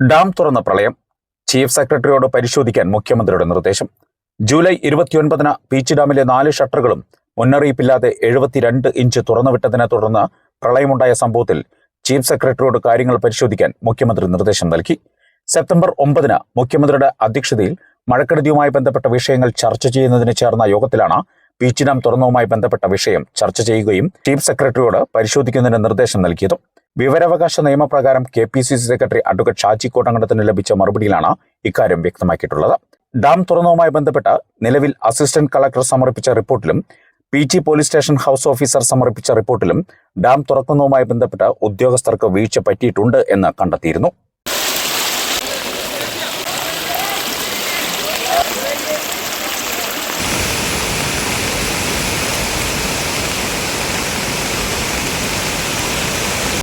Dam തുറന്ന പ്രളയം chief സെക്രട്ടറിയോട് പരിശോധിക്കാൻ മുഖ്യമന്ത്രിയുടെ നിർദ്ദേശം. ജൂലൈ ഇരുപത്തിയൊൻപതിന് പീച്ച് ഡാമിലെ നാല് ഷട്ടറുകളും മുന്നറിയിപ്പില്ലാതെ എഴുപത്തിരണ്ട് ഇഞ്ച് തുറന്നുവിട്ടതിനെ തുടർന്ന് പ്രളയമുണ്ടായ സംഭവത്തിൽ ചീഫ് സെക്രട്ടറിയോട് കാര്യങ്ങൾ പരിശോധിക്കാൻ മുഖ്യമന്ത്രി നിർദ്ദേശം നൽകി. സെപ്റ്റംബർ ഒമ്പതിന് മുഖ്യമന്ത്രിയുടെ അധ്യക്ഷതയിൽ മഴക്കെടുതിയുമായി ബന്ധപ്പെട്ട വിഷയങ്ങൾ ചർച്ച ചെയ്യുന്നതിന് ചേർന്ന യോഗത്തിലാണ് പീച്ച് ഡാം തുറന്നതുമായി ബന്ധപ്പെട്ട വിഷയം ചർച്ച ചെയ്യുകയും ചീഫ് സെക്രട്ടറിയോട് പരിശോധിക്കുന്നതിന് നിർദ്ദേശം നൽകിയതും. വിവരാവകാശ നിയമപ്രകാരം K P C C secretary advocate Shaji കോട്ടങ്കണ്ടത്തിന് ലഭിച്ച മറുപടിയിലാണ് ഇക്കാര്യം വ്യക്തമാക്കിയിട്ടുള്ളത്. ഡാം തുറന്നതുമായി ബന്ധപ്പെട്ട് നിലവിൽ അസിസ്റ്റന്റ് കളക്ടർ സമർപ്പിച്ച റിപ്പോർട്ടിലും P police station house officer സമർപ്പിച്ച റിപ്പോർട്ടിലും ഡാം തുറക്കുന്നതുമായി ബന്ധപ്പെട്ട് ഉദ്യോഗസ്ഥർക്ക് വീഴ്ച പറ്റിയിട്ടുണ്ട് എന്ന് കണ്ടെത്തിയിരുന്നു.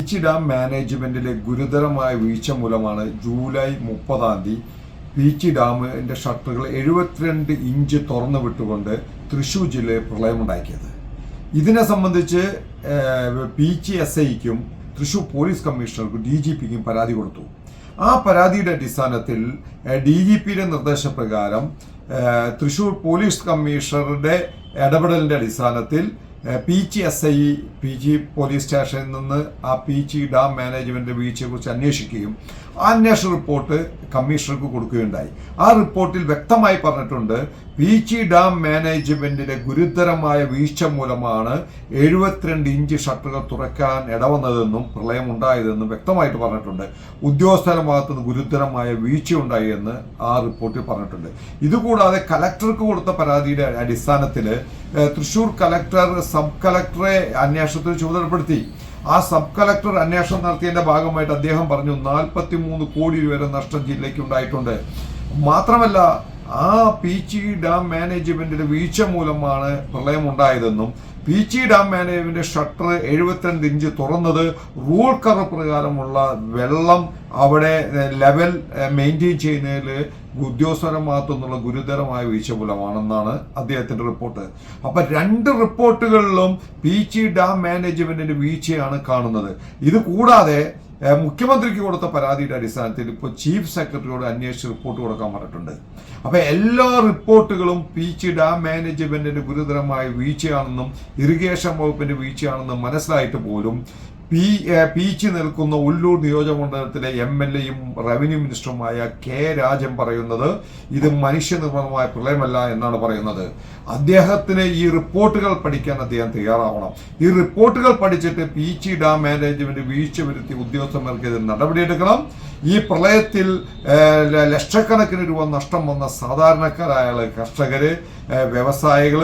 പീച്ചി ഡാം മാനേജ്മെന്റിലെ ഗുരുതരമായ വീഴ്ച മൂലമാണ് ജൂലൈ മുപ്പതാം തീയതി പീച്ചി ഡാമിന്റെ ഷട്ടറുകൾ എഴുപത്തിരണ്ട് ഇഞ്ച് തുറന്നു വിട്ടുകൊണ്ട് തൃശൂർ ജില്ലയിൽ പ്രളയമുണ്ടാക്കിയത്. ഇതിനെ സംബന്ധിച്ച് പീച്ചി എസ് ഐക്കും തൃശൂർ പോലീസ് കമ്മീഷണർക്കും ഡി ജി പിക്കും പരാതി കൊടുത്തു. ആ പരാതിയുടെ അടിസ്ഥാനത്തിൽ ഡി ജി പിയുടെ നിർദ്ദേശപ്രകാരം തൃശൂർ പോലീസ് കമ്മീഷണറുടെ ഇടപെടലിന്റെ അടിസ്ഥാനത്തിൽ P G S I P G police സ്റ്റേഷനിൽ നിന്ന് ആ പി ജി ഡാം മാനേജ്മെന്റ് വീഴ്ചയെക്കുറിച്ച് അന്വേഷിക്കുകയും ആ അന്വേഷണ റിപ്പോർട്ട് കമ്മീഷണർക്ക് കൊടുക്കുകയുണ്ടായി. ആ റിപ്പോർട്ടിൽ വ്യക്തമായി പറഞ്ഞിട്ടുണ്ട് പി ജി ഡാം മാനേജ്മെന്റിന്റെ ഗുരുതരമായ വീഴ്ച മൂലമാണ് എഴുപത്തിരണ്ട് ഇഞ്ച് ഷട്ടറുകൾ തുറക്കാൻ ഇടവന്നതെന്നും പ്രളയം ഉണ്ടായതെന്നും വ്യക്തമായിട്ട് പറഞ്ഞിട്ടുണ്ട്. ഉദ്യോഗസ്ഥരുടെ ഭാഗത്തു നിന്ന് ഗുരുതരമായ വീഴ്ച ഉണ്ടായി എന്ന് ആ റിപ്പോർട്ടിൽ പറഞ്ഞിട്ടുണ്ട്. ഇതുകൂടാതെ കലക്ടർക്ക് കൊടുത്ത പരാതിയുടെ അടിസ്ഥാനത്തിൽ തൃശൂർ കലക്ടർ സബ് കലക്ടറെ അന്വേഷണത്തിന് ചുമതലപ്പെടുത്തി. ആ സബ് കളക്ടർ അന്വേഷണം നടത്തിയതിന്റെ ഭാഗമായിട്ട് അദ്ദേഹം പറഞ്ഞു നാൽപ്പത്തി മൂന്ന് കോടി രൂപ നഷ്ടം ജില്ലയ്ക്ക് ഉണ്ടായിട്ടുണ്ട്. മാത്രമല്ല ആ പീച്ചി ഡാം മാനേജ്മെന്റിന്റെ വീഴ്ച മൂലമാണ് പ്രളയം ഉണ്ടായതെന്നും പീച്ചി ഡാം മാനേജ്മെന്റ് ഷട്ടർ എഴുപത്തിരണ്ട് ഇഞ്ച് തുറന്നത് റൂൾ കറ പ്രകാരമുള്ള വെള്ളം അവിടെ ലെവൽ മെയിന്റെയിൻ ചെയ്യുന്നതിൽ ഉദ്യോഗസ്ഥരുടെ മാത്രമെന്നുള്ള ഗുരുതരമായ വീഴ്ച മൂലമാണെന്നാണ് അദ്ദേഹത്തിന്റെ റിപ്പോർട്ട്. അപ്പൊ രണ്ട് റിപ്പോർട്ടുകളിലും പീച്ചി ഡാം മാനേജ്മെന്റിന്റെ വീഴ്ചയാണ് കാണുന്നത്. ഇത് കൂടാതെ മുഖ്യമന്ത്രിക്ക് കൊടുത്ത പരാതിയുടെ അടിസ്ഥാനത്തിൽ ഇപ്പോൾ ചീഫ് സെക്രട്ടറിയോട് അന്വേഷിച്ച് റിപ്പോർട്ട് കൊടുക്കാൻ പറഞ്ഞിട്ടുണ്ട്. അപ്പോൾ എല്ലാ റിപ്പോർട്ടുകളും പീച്ച് ഡാം മാനേജ്മെന്റിന്റെ ഗുരുതരമായ വീഴ്ചയാണെന്നും ഇറിഗേഷൻ വകുപ്പിന്റെ വീഴ്ചയാണെന്നും മനസ്സിലായിട്ട് പോലും പി പീച്ച് നിൽക്കുന്ന ഉള്ളൂർ നിയോജകമണ്ഡലത്തിലെ എം എൽ എയും റവന്യൂ മിനിസ്റ്ററുമായ കെ രാജൻ പറയുന്നത് ഇത് മനുഷ്യനിർമ്മിതമായ പ്രളയമല്ല എന്നാണ് പറയുന്നത്. അദ്ദേഹത്തിന് ഈ റിപ്പോർട്ടുകൾ പഠിക്കാൻ അദ്ദേഹം തയ്യാറാവണം. ഈ റിപ്പോർട്ടുകൾ പഠിച്ചിട്ട് പീച്ചി ഡാം മാനേജ്മെന്റ് വീഴ്ച വരുത്തി ഉദ്യോഗസ്ഥന്മാർക്കെതിരെ നടപടിയെടുക്കണം. ഈ പ്രളയത്തിൽ ലക്ഷക്കണക്കിന് രൂപ നഷ്ടം വന്ന സാധാരണക്കാരായ കർഷകര് വ്യവസായികൾ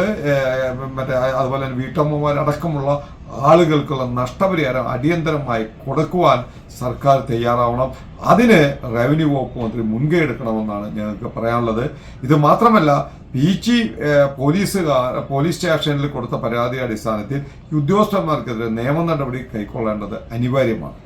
മറ്റേ അതുപോലെ തന്നെ വീട്ടമ്മമാരടക്കമുള്ള ആളുകൾക്കുള്ള നഷ്ടപരിഹാരം അടിയന്തരമായി കൊടുക്കുവാൻ സർക്കാർ തയ്യാറാവണം. അതിന് റവന്യൂ വകുപ്പ് മന്ത്രി മുൻകൈ എടുക്കണമെന്നാണ് ഞങ്ങൾക്ക് പറയാനുള്ളത്. ഇത് മാത്രമല്ല പീച്ചി പോലീസുകാർ പോലീസ് സ്റ്റേഷനിൽ കൊടുത്ത പരാതി അടിസ്ഥാനത്തിൽ ഉദ്യോഗസ്ഥന്മാർക്കെതിരെ നിയമ നടപടി കൈക്കൊള്ളേണ്ടത് അനിവാര്യമാണ്.